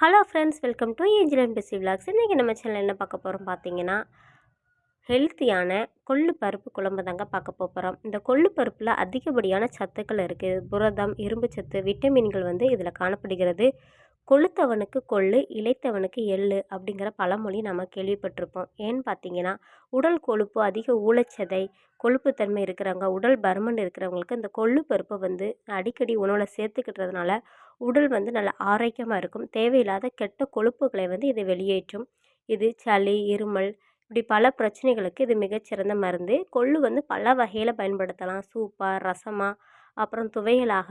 Hello friends welcome to Angel and PC vlogs இன்றைக்கி நம்ம channel என்ன பார்க்க போகிறோம் பார்த்தீங்கன்னா ஹெல்த்தியான கொள்ளு பருப்பு குழம்பு தாங்க பார்க்க போகிறோம் இந்த கொள்ளு பருப்பில் அதிகப்படியான சத்துக்கள் இருக்குது புரதம் இரும்பு சத்து விட்டமின்கள் வந்து இதில் காணப்படுகிறது. கொளுத்தவனுக்கு கொள்ளு இழைத்தவனுக்கு எள்ளு அப்படிங்கிற பழமொழி நம்ம கேள்விப்பட்டிருப்போம். ஏன்னு பார்த்தீங்கன்னா உடல் கொழுப்பு அதிக ஊழச்சதை கொழுப்புத்தன்மை இருக்கிறவங்க உடல் பருமன் இருக்கிறவங்களுக்கு இந்த கொள்ளு பருப்பை வந்து அடிக்கடி உணவில் சேர்த்துக்கிட்டதுனால உடல் வந்து நல்ல ஆரோக்கியமாக இருக்கும். தேவையில்லாத கெட்ட கொழுப்புகளை வந்து இது வெளியேற்றும். இது சளி இருமல் இப்படி பல பிரச்சனைகளுக்கு இது மிகச்சிறந்த மருந்து. கொள்ளு வந்து பல வகையில் பயன்படுத்தலாம். சூப்பாக ரசமாக அப்புறம் துவையலாக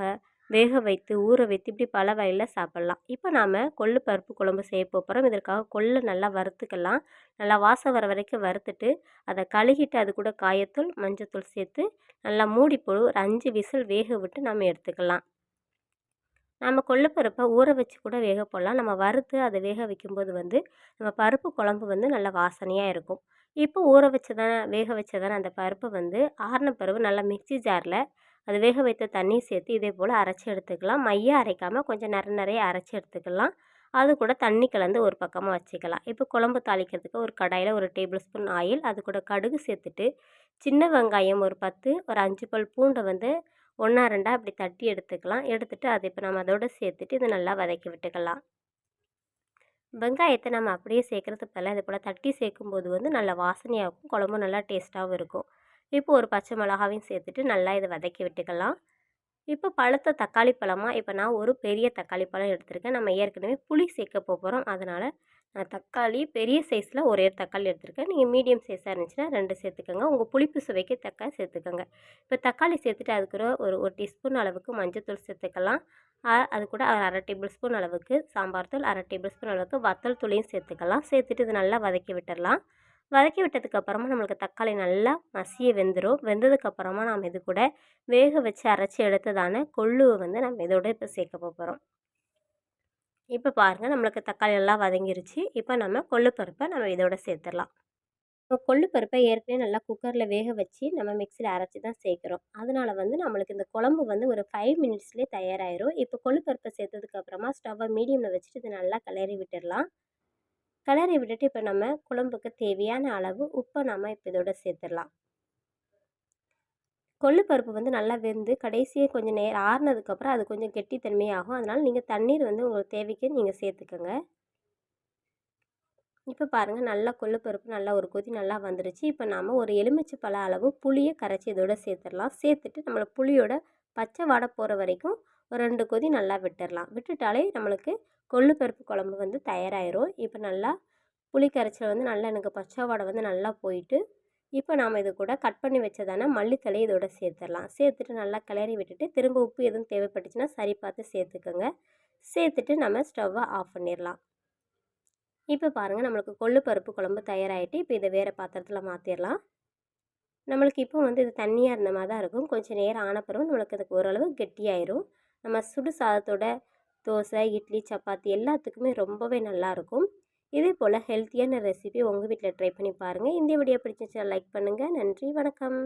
வேக வைத்து ஊற வைத்து இப்படி பல வகையில் சாப்பிட்லாம். இப்போ நாம் கொள்ளு பருப்பு குழம்பு செய்ய போகிறோம் இதற்காக கொள்ளை நல்லா வறுத்துக்கலாம். நல்லா வாசம் வர வரைக்கும் வறுத்துட்டு அதை கழுகிட்டு அது கூட காயத்தூள் மஞ்சத்தூள் சேர்த்து நல்லா மூடி போடு ஒரு அஞ்சு விசில் வேக விட்டு நம்ம எடுத்துக்கலாம். நம்ம கொள்ளுப்பருப்பை ஊற வச்சு கூட வேக போடலாம். நம்ம வறுத்து அதை வேக வைக்கும்போது வந்து நம்ம பருப்பு குழம்பு வந்து நல்ல வாசனையாக இருக்கும். இப்போ ஊற வச்சதான வேக வச்சதான அந்த பருப்பு வந்து ஆறின பருப்பு நல்லா மிக்சி ஜாரில் அது வேக வைத்த தண்ணி சேர்த்து இதே போல் அரைச்சி எடுத்துக்கலாம். மையம் அரைக்காமல் கொஞ்சம் நிறைய நிறைய அரைச்சி எடுத்துக்கலாம். அது கூட தண்ணி கலந்து ஒரு பக்கமாக வச்சுக்கலாம். இப்போ குழம்பு தாளிக்கிறதுக்கு ஒரு கடாயில் ஒரு டேபிள் ஸ்பூன் ஆயில் அது கூட கடுகு சேர்த்துட்டு சின்ன வெங்காயம் ஒரு பத்து ஒரு அஞ்சு பல் பூண்டை வந்து ஒன்றா ரெண்டாக அப்படி தட்டி எடுத்துக்கலாம். எடுத்துகிட்டு அதை இப்போ நம்ம அதோடு சேர்த்துட்டு இதை நல்லா வதக்கி விட்டுக்கலாம். வெங்காயத்தை நம்ம அப்படியே சேர்க்குறது பதிலாக இது போல் தட்டி சேர்க்கும்போது வந்து நல்லா வாசனையாகவும் குழம்பும் நல்லா டேஸ்ட்டாகவும் இருக்கும். இப்போ ஒரு பச்சை மிளகாவையும் சேர்த்துட்டு நல்லா இதை வதக்கி விட்டுக்கலாம். இப்போ பழுத்த தக்காளி பழமாக இப்போ நான் ஒரு பெரிய தக்காளி பழம் எடுத்திருக்கேன். நம்ம ஏற்கனவே புளி சேர்க்க போகிறோம் அதனால் நான் தக்காளி பெரிய சைஸில் ஒரே தக்காளி எடுத்துருக்கேன். நீங்கள் மீடியம் சைஸாக இருந்துச்சுன்னா ரெண்டு சேர்த்துக்கோங்க. உங்கள் புளிப்பு சுவைக்கு தக்காளி சேர்த்துக்கோங்க. இப்போ தக்காளி சேர்த்துட்டு அதுக்கு ஒரு ஒரு டீஸ்பூன் அளவுக்கு மஞ்சத்தூள் சேர்த்துக்கலாம். அது கூட அரை டேபிள் ஸ்பூன் அளவுக்கு சாம்பார் தூள் அரை டேபிள் ஸ்பூன் அளவுக்கு வத்தல் தூளையும் சேர்த்துக்கலாம். சேர்த்துட்டு இது நல்லா வதக்கி விட்டுடலாம் வதக்கி விட்டதுக்கப்புறமா நம்மளுக்கு தக்காளி நல்லா மசிய வெந்துடும் வெந்ததுக்கப்புறமா நாம் இது கூட வேக வச்சு அரைச்சி எடுத்ததான கொள்ளுவை வந்து நம்ம இதோட இப்போ சேர்க்க போகிறோம் இப்போ பாருங்கள் நம்மளுக்கு தக்காளி எல்லாம் வதங்கிருச்சு. இப்போ நம்ம கொள்ளுப்பருப்பை நம்ம இதோட சேர்த்துடலாம். இப்போ கொள்ளுப்பருப்பை ஏற்கனவே நல்லா குக்கரில் வேக வச்சு நம்ம மிக்சியில் அரைச்சி தான் சேர்க்குறோம். அதனால் வந்து நம்மளுக்கு இந்த குழம்பு வந்து ஒரு ஃபைவ் மினிட்ஸ்லேயே தயாராகிடும் இப்போ கொள்ளுப்பருப்பை சேர்த்ததுக்கப்புறமா ஸ்டவ்வை மீடியமில் வச்சுட்டு இதை நல்லா கிளறி விட்டுடலாம். கிளறி விட்டுட்டு இப்போ நம்ம குழம்புக்கு தேவையான அளவு உப்பை நம்ம இப்போ இதோட சேர்த்துடலாம். கொள்ளு பருப்பு வந்து நல்லா வெந்து கடைசியாக கொஞ்சம் நேரம் ஆறுனதுக்கப்புறம் அது கொஞ்சம் கெட்டித்தன்மையாகும். அதனால் நீங்கள் தண்ணீர் வந்து உங்களுக்கு தேவைக்கு நீங்கள் சேர்த்துக்கோங்க. இப்போ பாருங்கள் நல்லா கொள்ளுப்பருப்பு நல்லா ஒரு கொதி நல்லா வந்துருச்சு. இப்போ நாம் ஒரு எலுமிச்சை பழ அளவு புளியை கரைச்சி இதோட சேர்த்துடலாம். சேர்த்துட்டு நம்மளை புளியோட பச்சை வாடை போகிற வரைக்கும் ஒரு ரெண்டு கொதி நல்லா விட்டுடலாம். விட்டுட்டாலே நம்மளுக்கு கொள்ளுப்பருப்பு குழம்பு வந்து தயாராகிரும் இப்போ நல்லா புளி கரைச்சல் வந்து நல்லா எனக்கு பச்சை வாடை வந்து நல்லா போயிட்டு இப்போ நாம் இது கூட கட் பண்ணி வச்சதான மல்லித்தலை இதோட சேர்த்துடலாம். சேர்த்துட்டு நல்லா கிளறி விட்டுட்டு திரும்ப உப்பு எதுவும் தேவைப்பட்டுச்சுன்னா சரி பார்த்து சேர்த்துக்கோங்க. சேர்த்துட்டு நம்ம ஸ்டவ்வை ஆஃப் பண்ணிடலாம். இப்போ பாருங்கள் நம்மளுக்கு கொள்ளு பருப்பு குழம்பு தயாராகிட்டு இப்போ இதை வேறு பாத்திரத்தில் மாற்றிடலாம் நம்மளுக்கு இப்போ வந்து இது தண்ணியாக இருந்த மாதிரி தான் இருக்கும். கொஞ்சம் நேரம் ஆன பிறகு நம்மளுக்கு அதுக்கு ஓரளவு கெட்டியாயிரும். நம்ம சுடு சாதத்தோட தோசை இட்லி சப்பாத்தி எல்லாத்துக்குமே ரொம்பவே நல்லாயிருக்கும் இதே போல் ஹெல்த்தியான ரெசிபி உங்கள் வீட்டில் ட்ரை பண்ணி பாருங்கள் இந்த வீடியோ பிடிச்சிருச்சா லைக் பண்ணுங்கள் நன்றி. வணக்கம்.